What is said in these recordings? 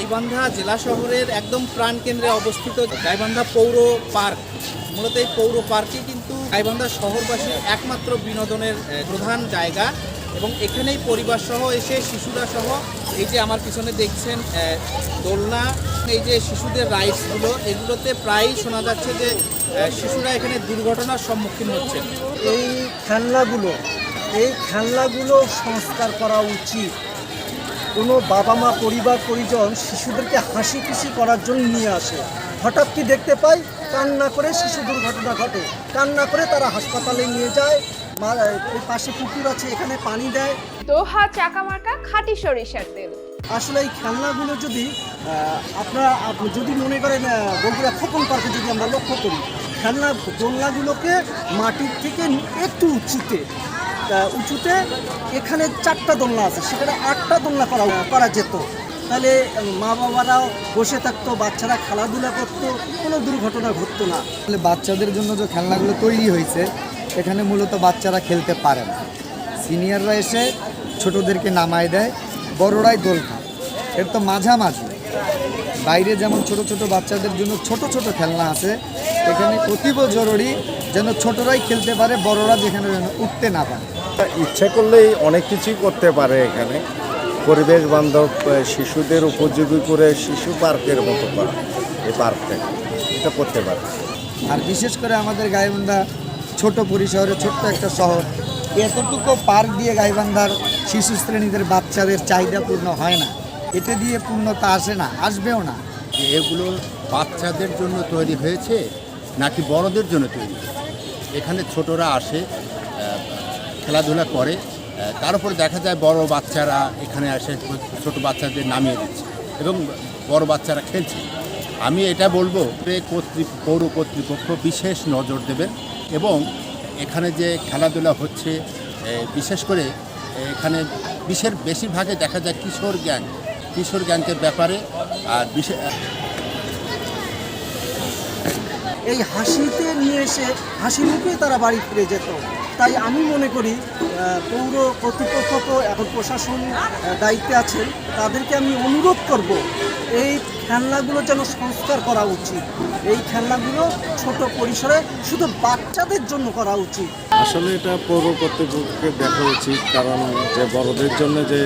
গাইবান্ধা জেলা শহরের একদম প্রাণকেন্দ্রে অবস্থিত গাইবান্ধা পৌর পার্ক। মূলত এই পৌর পার্কই কিন্তু গাইবান্ধা শহরবাসীর একমাত্র বিনোদনের প্রধান জায়গা এবং এখানেই পরিবার সহ এসে শিশুরা সহ এই যে আমার পিছনে দেখছেন দোলনা, এই যে শিশুদের রাইডসগুলো, এগুলোতে প্রায়ই শোনা যাচ্ছে যে শিশুরা এখানে দুর্ঘটনার সম্মুখীন হচ্ছে। এই খেলনাগুলো এই খেলনাগুলো সংস্কার করা উচিত। কোনো বাবা মা পরিবার পরিজন শিশুদেরকে হাসি খুশি করার জন্য নিয়ে আসে। হঠাৎ কি দেখতে পাই? কান্না করে শিশু দুর্ঘটনা ঘটে। কান্না করে তারা হাসপাতালে নিয়ে যায়। মা পাশে পুকুর আছে এখানে পানি দেয়। দোহা চাকামার্কা খাঁটি সরিষার তেল। আসলে এই খেলনাগুলো যদি আপনারা যদি মনে করেন বগুড়া খোকন পার্কে যদি আমরা লক্ষ্য করি খেলনা দোলনাগুলোকে মাটির থেকে একটু উঁচুতে উঁচুতে এখানে চারটা দোলনা আছে, সেখানে আটটা দোলনা করা করা যেত। তাহলে মা বাবারাও বসে থাকতো, বাচ্চারা খেলাধুলা করতো, কোনো দুর্ঘটনা ঘটতো না। তাহলে বাচ্চাদের জন্য যে খেলনাগুলো তৈরি হয়েছে, এখানে মূলত বাচ্চারা খেলতে পারে না। সিনিয়ররা এসে ছোটদেরকে নামায় দেয়, বড়রাই দোল খায়। এর তো মাঝামাঝি। বাইরে যেমন ছোট ছোট বাচ্চাদের জন্য ছোট ছোট খেলনা আছে, এখানে অতীব জরুরি যেন ছোটরাই খেলতে পারে, বড়রা যেখানে যেন উঠতে না পারে। ইচ্ছে করলেই অনেক কিছুই করতে পারে এখানে। পরিবেশ বান্ধব শিশুদের উপযোগী করে শিশু পার্কের মতো করা এই পার্কটাকে। এটা করতে পারে। আর বিশেষ করে আমাদের গাইবান্ধা ছোট পরিসরে ছোট্ট একটা শহর এতটুকু পার্ক দিয়ে গাইবান্ধার শিশু শ্রেণীদের বাচ্চাদের চাহিদা পূর্ণ হয় না। এটা দিয়ে পূর্ণতা আসে না আসবেও না। যে এগুলো বাচ্চাদের জন্য তৈরি হয়েছে নাকি বড়দের জন্য তৈরি এখানে ছোটরা আসে খেলাধুলা করে তার উপরে দেখা যায় বড় বাচ্চারা এখানে এসে ছোট বাচ্চাদের নামিয়ে দিচ্ছে এবং বড় বাচ্চারা খেলছে। আমি এটা বলব যে কর্তৃ, পৌর কর্তৃপক্ষ বিশেষ নজর দেবেন এবং এখানে যে খেলাধুলা হচ্ছে বিশেষ করে এখানে বিশের বেশিরভাগে দেখা যায় কিশোর গ্যাং, কিশোর গ্যাংকের ব্যাপারে, আর বিশেষ এই হাসিতে নিয়ে এসে হাসি মুখেই তারা বাড়ি ফিরে যেত। তাই আমি মনে করি পৌর কর্তৃপক্ষ তো এখন প্রশাসন দায়িত্বে আছেন, তাদেরকে আমি অনুরোধ করব, এই খেলনাগুলো যেন সংস্কার করা উচিত। এই খেলনাগুলো ছোট পরিসরে শুধু বাচ্চাদের জন্য করা উচিত। আসলে এটা পৌর কর্তৃপক্ষকে দেখা উচিত, কারণ যে বড়দের জন্য যে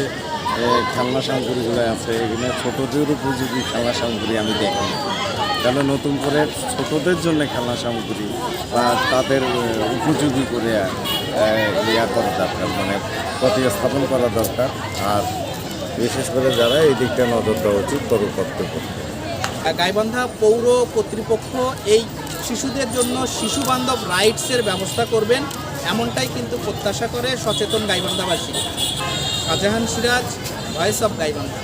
খেলনা সামগ্রীগুলো আছে, এগুলো ছোটদের উপযোগী খেলনা সামগ্রী আমি দেখি না। তাহলে নতুন করে ছোটদের জন্য খেলনা সামগ্রী বা তাদের উপযোগী করে ইয়া করা দরকার মানে প্রতিস্থাপন করা দরকার। আর বিশেষ করে যারা এই দিকটা নজর দেওয়া উচিত পৌর কর্তৃপক্ষ গাইবান্ধা পৌর কর্তৃপক্ষ এই শিশুদের জন্য শিশু বান্ধব রাইডসের ব্যবস্থা করবেন, এমনটাই কিন্তু প্রত্যাশা করে সচেতন গাইবান্ধাবাসী। Shahjahan Siraj voice of Gaibandha